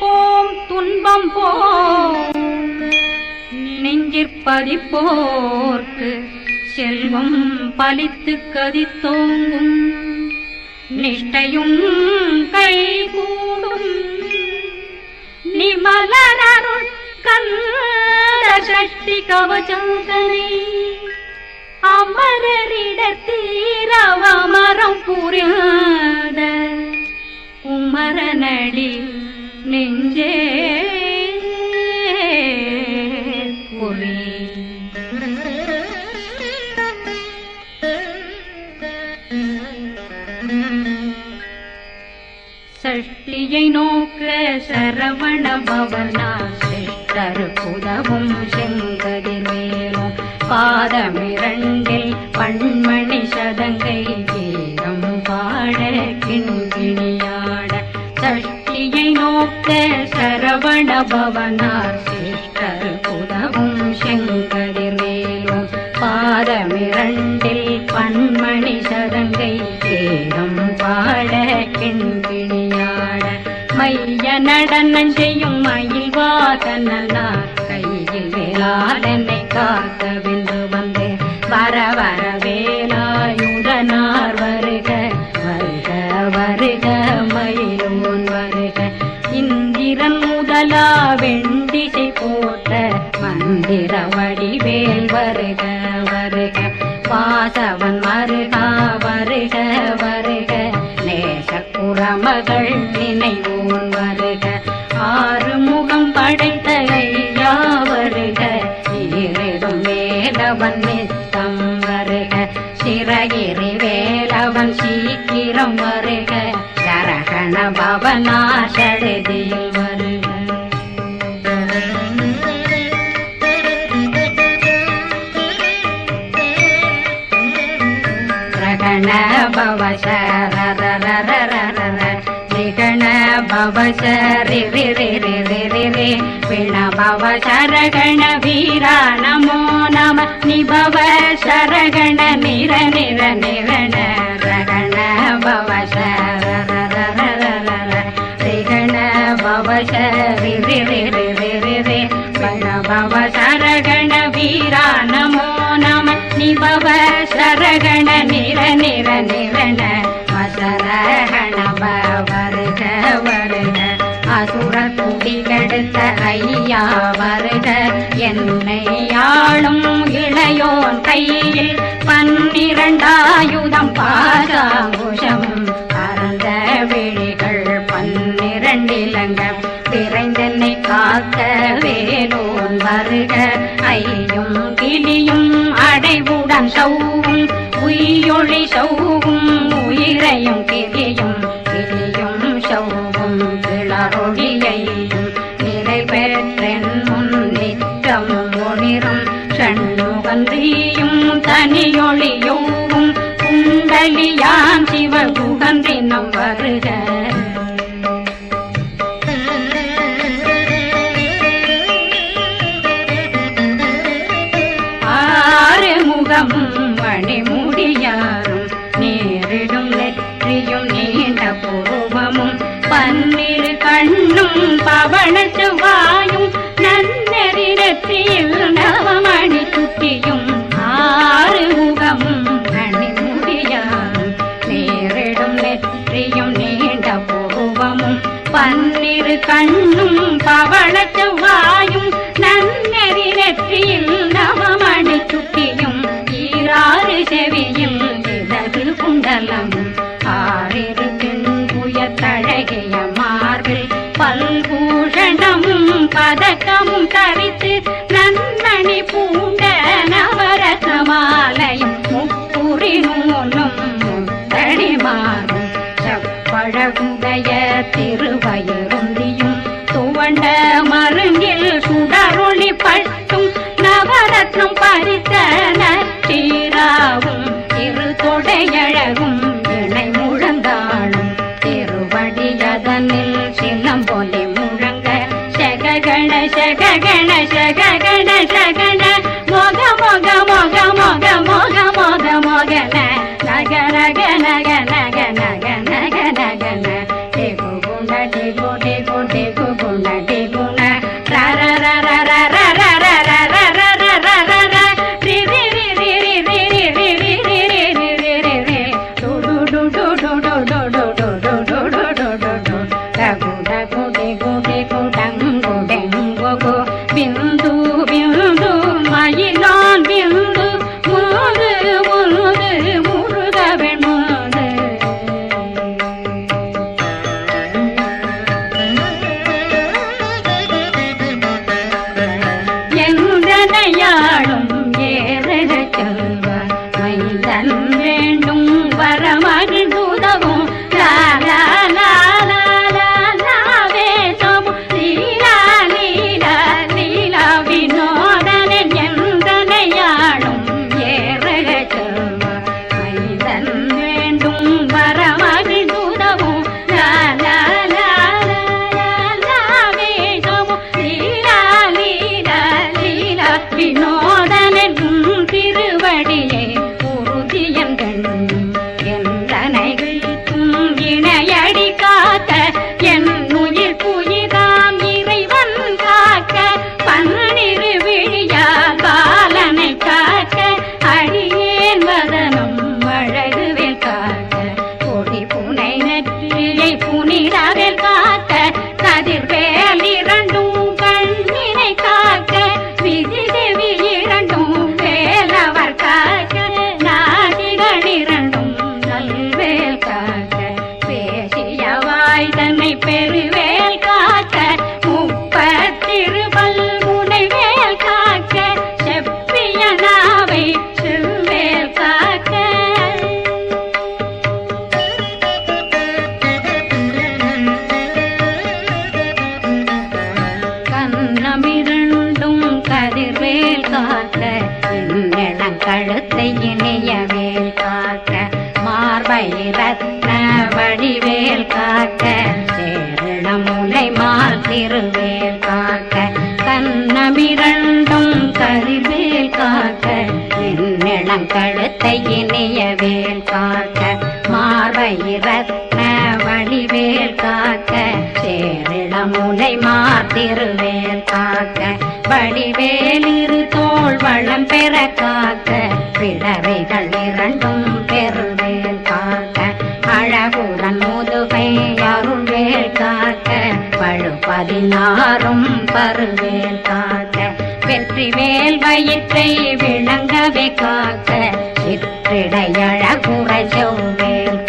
போம் துன்பம் போம். நெஞ்சிற்பதிப்போர்க்கு செல்வம் பலித்து கதித்தோங்கும். நிஷ்டையும் கை கூடும் நிமலனருள் கந்த சக்தி கவச்சந்தனை அமரரிடத்தீரவமரம் புரியாத குமரனடி நெஞ்சே புரி சஷ்டியை நோக்க சரவண பவனா சிஷ்டர் புதவும் செங்கதி மேலும். பாதமிரண்டில் பண்மணி சதங்கை வேதம் பாட கிண்கிணியாட சஷ்டியை சரவண பவனார் சிஷ்டர் புதவும் செங்கதிர் மேலும் பாதமிரண்டில் பண்மணி சதங்கை கீதம் பாட கிண்கிணியாட மைய நடனம் செய்யும் மயில் வாசனார் கையில் வேளாளனை காக்க வென்று வந்தேன் வர வரவே மந்திர வடிவேல் வருக வருக. வாசவன் மருகா வருக வருக. நேச குரமகள் நினைவு சரி ரி ரி ரி ரி ரி ரி பிண பவ சரகண வீரா நமோ நம நிபவ சரகண நிர நிர நிரண ரகண பவ சரரரரரர ரிகண பவ சரி ரி ரி ரி ரி ரி ரி பிண பவ சரகண வீரா நமோ நம நிபவ சரகண நிர நிர யாவருக என்னை ஆளும் இளையோன் கையில் பன்னிரண்டாயுதம் பாசாங்குஷம் பரந்த விழிகள் பன்னிரண்டிலங்க விரைந்தென்னை காக்க வேலோன் வருக. ஐயும் கிளியும் அடைவுடன் சௌ பன்னிரு கண்ணும் பவள செவ்வாயும் நன்னெறி நெற்றியில் நவ கதிர்வேல் காக்க இன்னிடம் கழுத்தை இணையவேல் காக்க மார்பை ரத்ன வடிவேல் காக்க சேரணமுனை மால் திருவேல் காக்க கண்ணமிரண்டும் கருவேல் காக்க இன்னிடம் கழுத்தை இனிய வேல் காக்க மார்பை ரத்ன வடிவேல் காக்க சேரிட முனை மாத்திருவேல் காக்க. வடிவேல் இரு தோள் வளம் பெற காக்க பிறவைகள் இரண்டும் பெருவேல் காக்க. அழகுடன் முதுகை அருள்வேல் காக்க பழு பதினாறும் பருவேல் காக்க. வெற்றி வேல் வயிற்றை விளங்கவே காக்க சிற்றிடையழகுற செவ்வேல்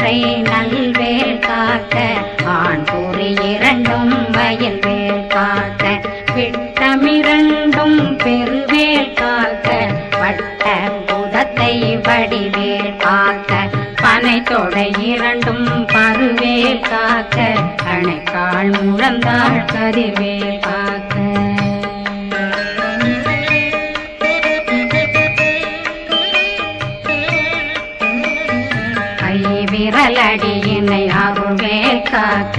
காக்க நல்வேல் காக்க ஆண் குறி இரண்டும் வயல் வேல் காக்க விட்டமிரண்டும் பெருவேல் காக்க வட்ட புதத்தை வடிவேல் காக்க பனை தொடை இரண்டும் பருவேல் காக்க அணைக்கால் முழந்தாள் கதிர்வேல் காக்க. அருள்வேல்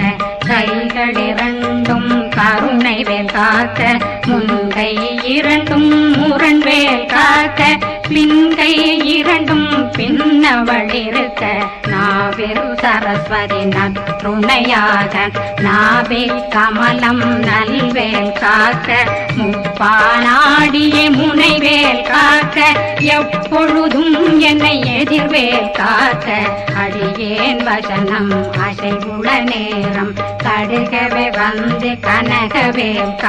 காக்க முன்கை இரண்டும் முரண்வேல் காக்க பின்கை இரண்டும் பின்னவளிருக்க நாவிரு சரஸ்வதி நற்றுணையாக நாவில் கமலம் நல்வேல் காக்க முப்பானாடியே முனைவேல் காக்க எப்பொழுதும் என்னை எதிர்வேல் காக்க. அடியேன் வசனம் அசைவுள நேரம் தடுகவே வந்து கனகவேல் காக்க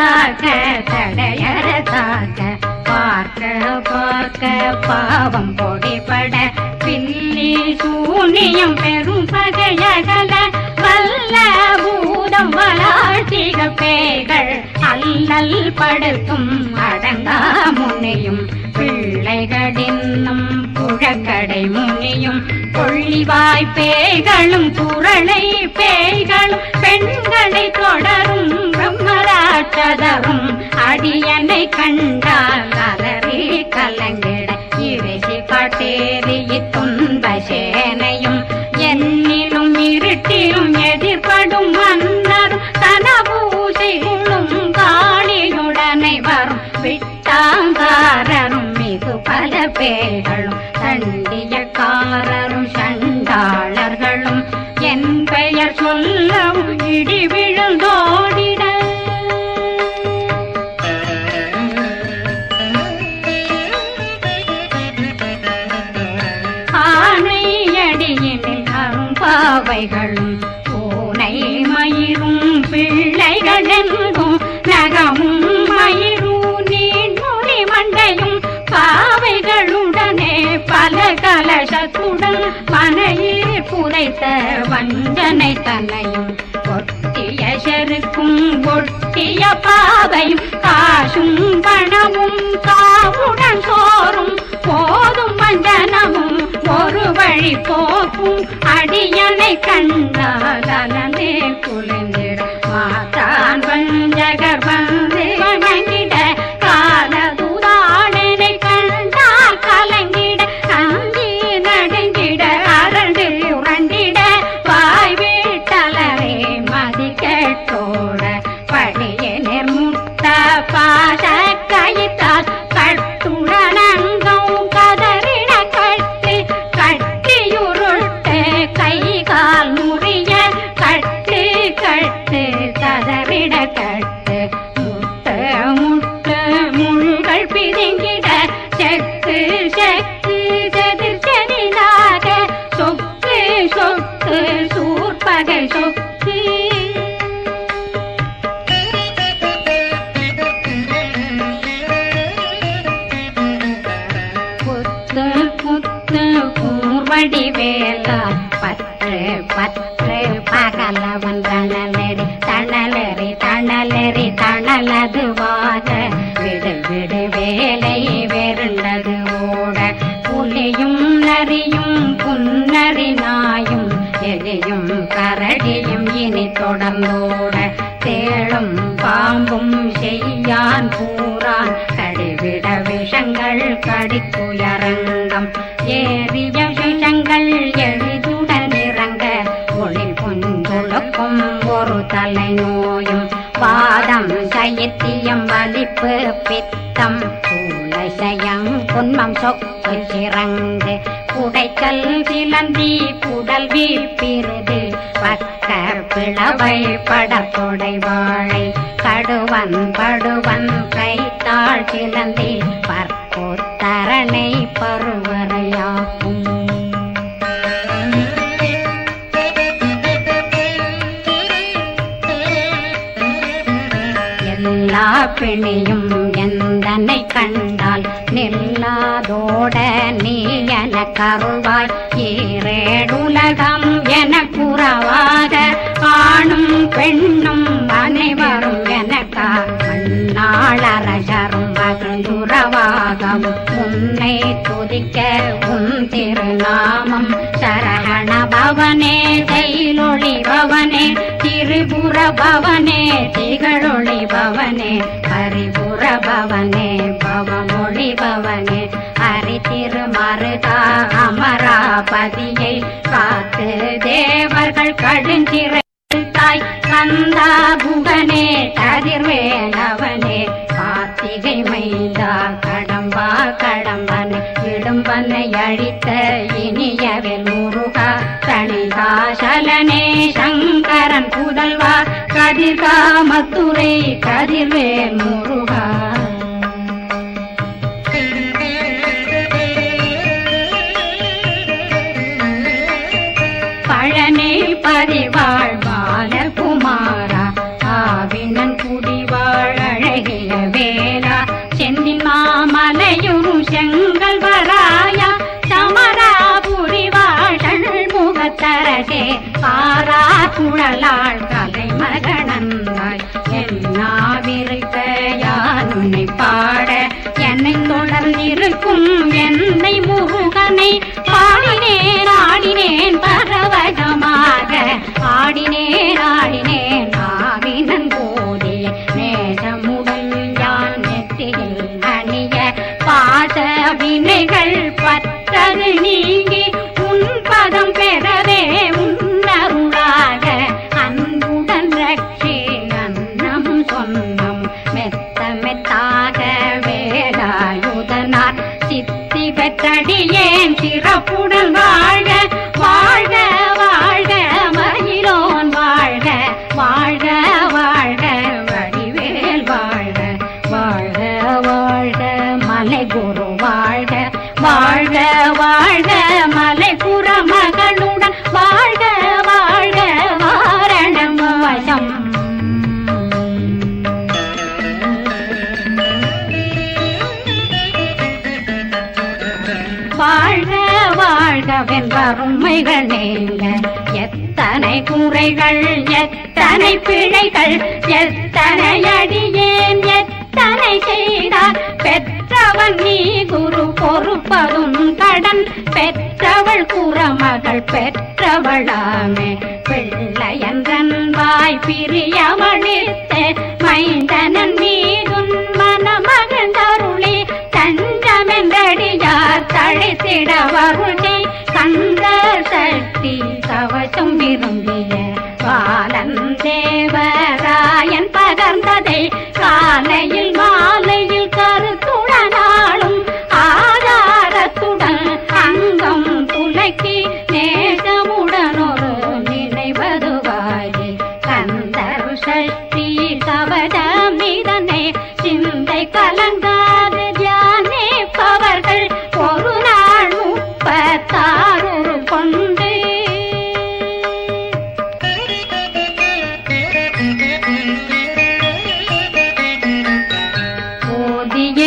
தாக்க தடையற தாக்க பார்க்க பார்க்க பாவம் பொடிபட பின்னி சூனியம் பெரும் பகையகல வல்ல பூதம் வளாழ்த்திக பேய்கள் அல்லல் படுத்தும் அடங்கா முனையும் பிள்ளைகளின்னும் கூழக்கடை முனியும் கொள்ளிவாய் பேய்களும் குரளை பேய்களும் பெண்களை தொடரும் பிரம்மராட்சதரும் அடியனை கண்டால் அலறி கலங்கிட இறைசி காட்டேறி துன்ப சேனையும் என்னிலும் இருட்டிலும் எதிர்படும் மன்னரும் தனபூசைகளும் காளியுடனை வரும் விட்டாங்காரரும் மிகு பல பேர் பாவைகளுடனே பல கலசத்துடன் மனையில் புதைத்த வஞ்சனை தலையும் ஒட்டிய செருக்கும் ஒட்டிய பாதையும் காசும் பணமும் காவுடன் சோறும் போதும் வஞ்சனமும் ஒரு வழி போக்கும் அடியனை கண்டால் அலந்தே குளிர்ந்திட மாத்தான் வஞ்சகர் புலியும் நரியும் புன்னரி நாயும் எலியும் கரடியும் இனி தொடர்ந்தோட தேளும் பாம்பும் செய்யான் கூறான். கடிவிட விஷங்கள் கடித்துயரங்கம் ஏறிய விஷங்கள் எளிதுடன் இறங்க ஒளி புந்துழுக்கும் ஒரு தலை நோயும் பாதம் சயத்தியம் வலிப்பு பித்தம் சூளைசயம் புன்மம் சொக்கு சிறங்கு குடைச்சல் சிலந்தி குடல் வீப்பிருது பக்க பிளவை படத்தொடை வாழை. கடுவன் படுவன் கைத்தாள் சிலந்தி பற்போத்தரணை பருவரையாக்கும் எல்லா பிணியும் எந்தனை கண்டால் நில்லாதோட நீ என கருவாய். ஈரேடுலகம் என குறவாக ஆணும் பெண்ணும் அனைவரும் எனக்கா மண்ணாளரசரும் மகிழ்ந்துறவாகவும். உன்னை துதிக்க உன் திருநாமம். சரகண பவனே செயலொளி பவனே திரிபுர பவனே திகழொளி பவனே பரிபுர பவனே பவமொழி பவனே. ஹரி திருமருதா அமராபதியை காத்து தேவர்கள் கடுஞ்சிறை தாய் கந்தா புகனே கதிர்வேலவனே கார்த்திகை மைந்தா கடம்பா கடம்பன் இடும்பனை அழித்த இனியவில் முருக கதிர்காமத்துரை கதிர்வேல் முருகா. பழனி பதிவாழ் பாலகுமாரா ஆவினன் குடிவாழ் அழகிய வேலா. செந்தின் மாமலையும் செங்கல் வராயா சமராபுரி வாழல் முகத்தரகே. பாரா குழலாள் கலை தொடர்ந்திருக்கும் முருகனை குறைகள் எத்தனை பிழைகள் எத்தனை அடியேன் எத்தனை செய்தார். பெற்றவன் நீ குரு பொறுப்பதும் கடன். பெற்றவள் குறமகள் பெற்றவளாமே. பிள்ளையன்றன் வாய் பிரியவழித்த மைந்தனன் மீதுன் மனமகந்தருளி தஞ்சமென்றடியார் தழைத்திட வருணி கந்த சக்தி தவ கவசம் விரும்பிய பாலன் தேவராயன் பகர்ந்ததை காலையில் மாலை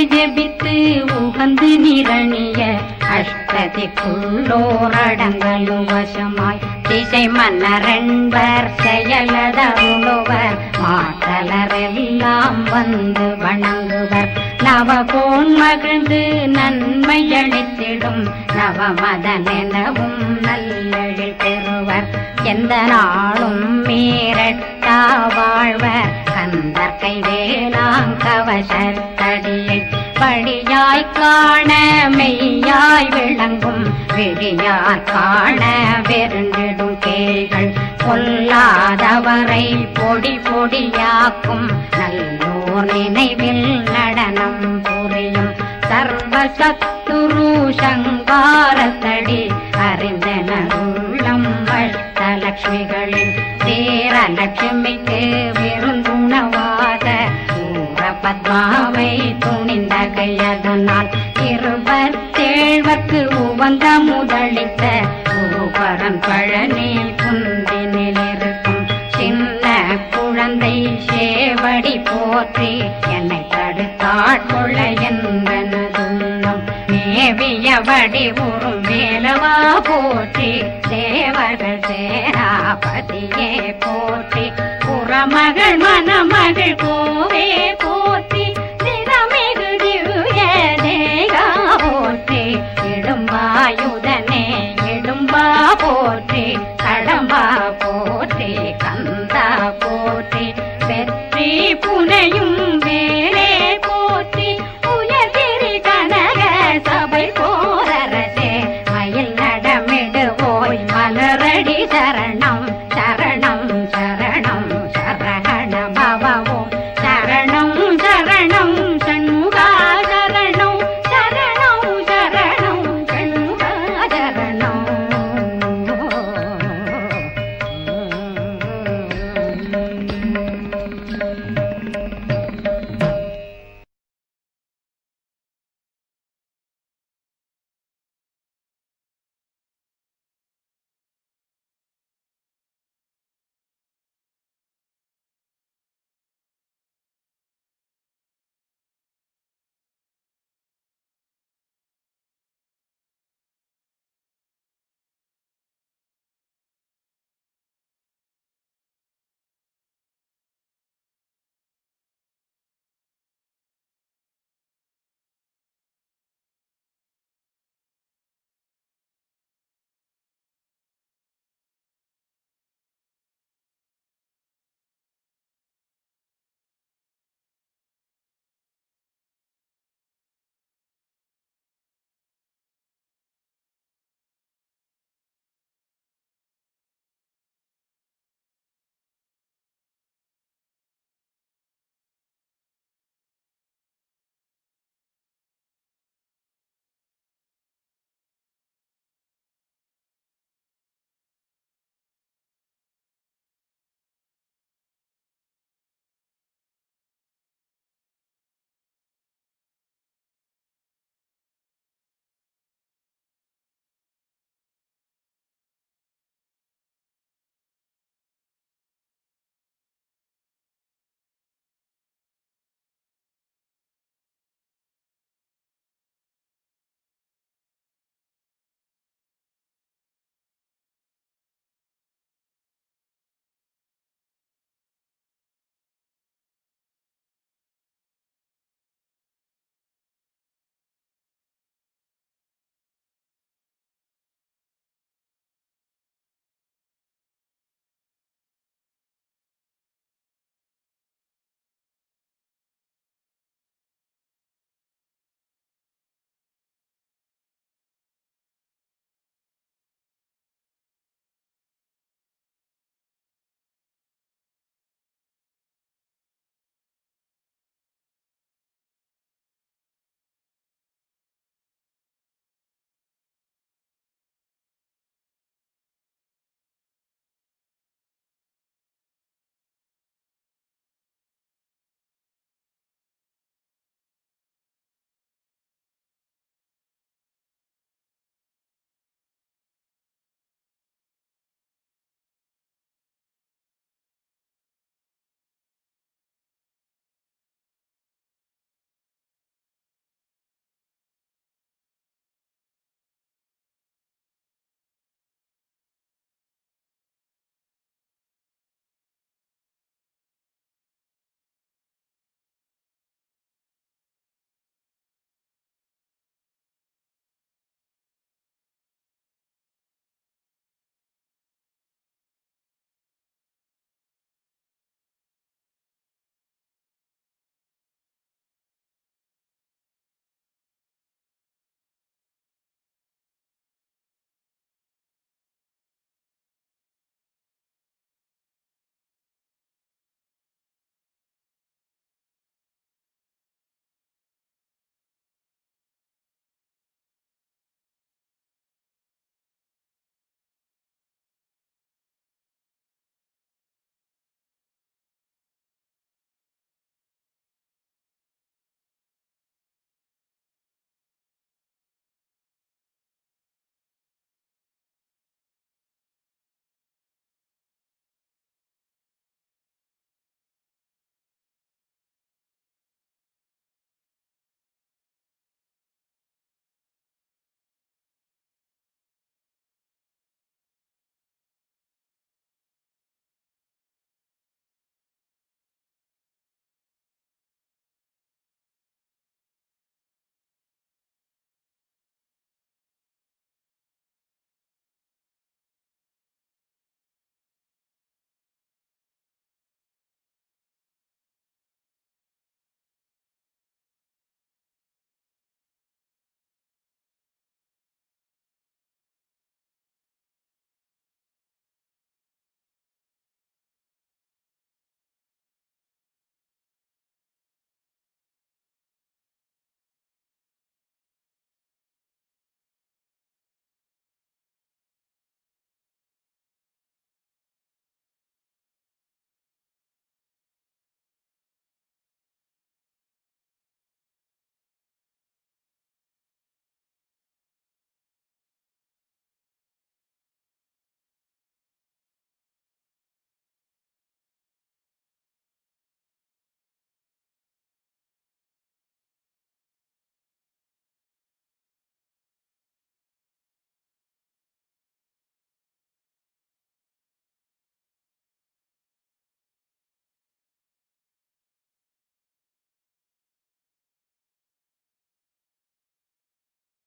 ஜெபித்து உகந்து நிரணிய அஷ்டதிக்குள்ளோரடங்களும் வசமாய். திசை மன்னரென்பர் செயலதருளுவர் மாற்றலரெல்லாம் வந்து வணங்குவர். நவகோன் மகிழ்ந்து நன்மை அளித்திடும் நவமதனெனவும் நல்லெழில் பெறுவர். எந்த நாளும் மீரட்டா வாழ்வர். கந்தர் கைவேலாங்கவசத்தடியை வழியாய் காண மெய்யாய் விளங்கும் விழியார் காண வெருண்டிடும் கேள்கள் பொல்லாதவரை பொடி பொடியாக்கும் நல்லோர் நினைவில் நடனம் புரியும் சர்வ சத்துரு சங்காரத்தடி அறிந்தனருள்ளம் அஷ்டலட்சுமிகளின் சேரலட்சுமிக்கு லட்சுமிக்கு விருந்துணவா பத்மாவை துணிந்த கையதனால் இருபத்தேழ்வர்க்கு உவந்த முதலித்த குருபரன் பழனி குந்தினில் இருக்கும். சின்ன குழந்தை சேவடி போற்றி என்னை தடுத்தாட்கொள்ள என்பனதுள்ளம். மேவியபடி ஒரு மேலவா போற்றி தேவர்கள் சேராபதியே போற்றி. புறமகள் மணமகள் கோவே போ ஆயுதனே நெடும்பா போற்றி.